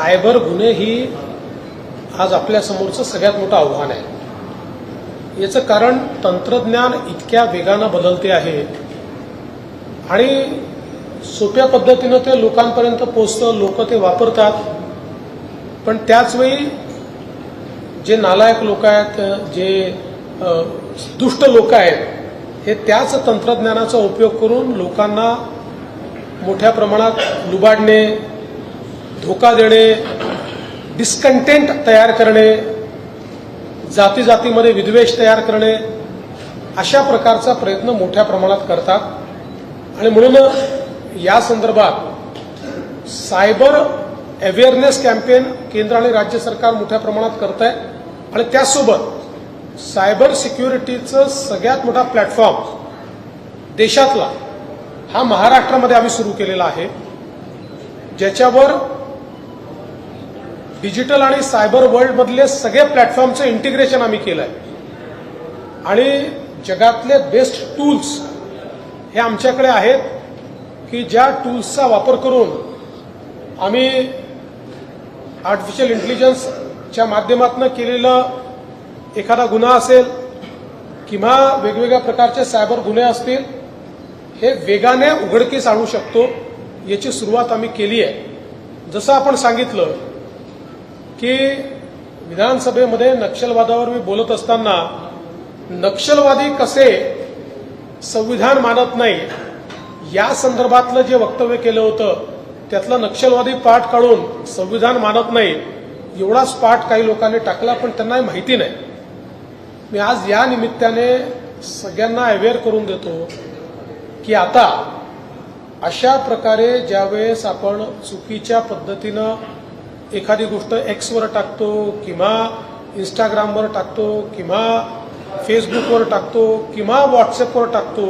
Cyber गुन्हे ही आज आपल्यासमोरचं सगळ्यात मोठं आव्हान आहे. याचं कारण तंत्रज्ञान इतक्या वेगानं बदलते आहे आणि सोप्या पद्धतीनं ते लोकांपर्यंत पोचतं लोक ते वापरतात. पण त्याचवेळी जे नालायक लोक आहेत जे दुष्ट लोक आहेत हे त्याच तंत्रज्ञानाचा उपयोग करून लोकांना मोठ्या प्रमाणात लुबाडणे धोका देणे डिस्कंटेंट तयार करणे जाती जातीमध्ये विद्वेष तयार करणे अशा प्रकारचा प्रयत्न मोठ्या प्रमाणात करतात. आणि म्हणून या संदर्भात सायबर अवेअरनेस कॅम्पेन केंद्र आणि राज्य सरकार मोठ्या प्रमाणात करत आहे आणि त्याचसोबत सायबर सिक्युरिटीचं सगळ्यात मोठा प्लॅटफॉर्म देशातला हा महाराष्ट्रामध्ये आम्ही सुरू केलेला आहे. ज्याच्यावर डिजिटल आणि सायबर वर्ल्डमधले सगळे प्लॅटफॉर्मचं इंटिग्रेशन आम्ही केलं आहे आणि जगातले बेस्ट टूल्स हे आमच्याकडे आहेत की ज्या टूल्सचा वापर करून आम्ही आर्टिफिशियल इंटेलिजन्सच्या माध्यमातून केलेलं एखादा गुन्हा असेल किंवा वेगवेगळ्या प्रकारचे सायबर गुन्हे असतील हे वेगाने उघडकीस आणू शकतो याची सुरुवात आम्ही केली आहे जसं आपण सांगितलं की विधानसभेमध्ये नक्षलवादावर मी बोलत असताना नक्षलवादी कसे संविधान मानत नाही या संदर्भातलं जे वक्तव्य केलं होतं त्यातलं नक्षलवादी पाठ काढून संविधान मानत नाही एवढाच पाठ काही लोकांनी टाकला पण त्यांना माहिती नाही. मी आज या निमित्ताने सगळ्यांना अवेअर करून देतो की आता अशा प्रकारे ज्यावेळेस आपण चुकीच्या पद्धतीनं एखादी गोष्ट एक्सवर टाकतो किंवा इंस्टाग्रामवर टाकतो किंवा फेसबुकवर टाकतो किंवा व्हॉट्सअपवर टाकतो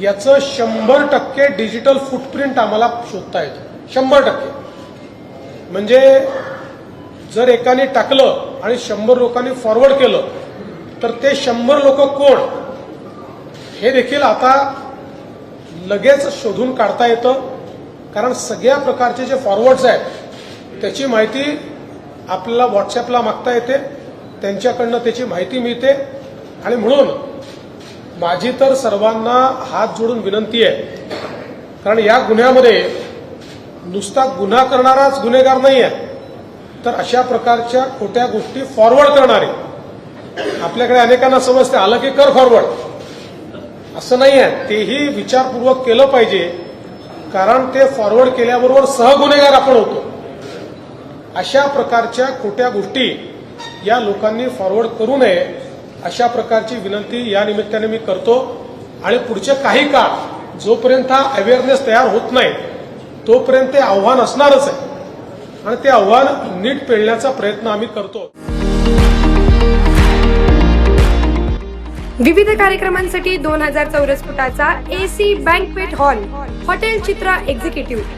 याचं शंभर टक्के डिजिटल फुटप्रिंट आम्हाला शोधता येतं. शंभर टक्के. म्हणजे जर एकाने टाकलं आणि शंभर लोकांनी फॉरवर्ड केलं तर ते शंभर लोक कोण? हे देखील आता लगेच शोधून काढता येतं. कारण सगळ्या प्रकारचे जे फॉरवर्ड्स आहेत त्याची माहिती आपल्याला व्हॉट्सॲपला मागता येते त्यांच्याकडनं त्याची माहिती मिळते. आणि म्हणून माझी तर सर्वांना हात जोडून विनंती आहे कारण या गुन्ह्यामध्ये नुसता गुन्हा करणाराच गुन्हेगार नाही आहे तर अशा प्रकारच्या खोट्या गोष्टी फॉरवर्ड करणारे आपल्याकडे अनेकांना समजते आलं की कर फॉरवर्ड असं नाही आहे तेही विचारपूर्वक केलं पाहिजे कारण ते फॉरवर्ड केल्याबरोबर सहगुन्हेगार आपण होतो. अशा प्रकारच्या खोट्या गोष्टी या लोकांनी फॉरवर्ड करू नये अशा प्रकारची विनंती या निमित्ताने मी करतो. आणि पुढचे काही काळ जोपर्यंत हा अवेअरनेस तयार होत नाही तोपर्यंत ते आव्हान असणारच आहे. आणि ते आव्हान नीट पेळण्याचा प्रयत्न आम्ही करतो. विविध कार्यक्रमांसाठी दोन हजार चौरस फुटाचा AC banquet hall hotel Chitra executive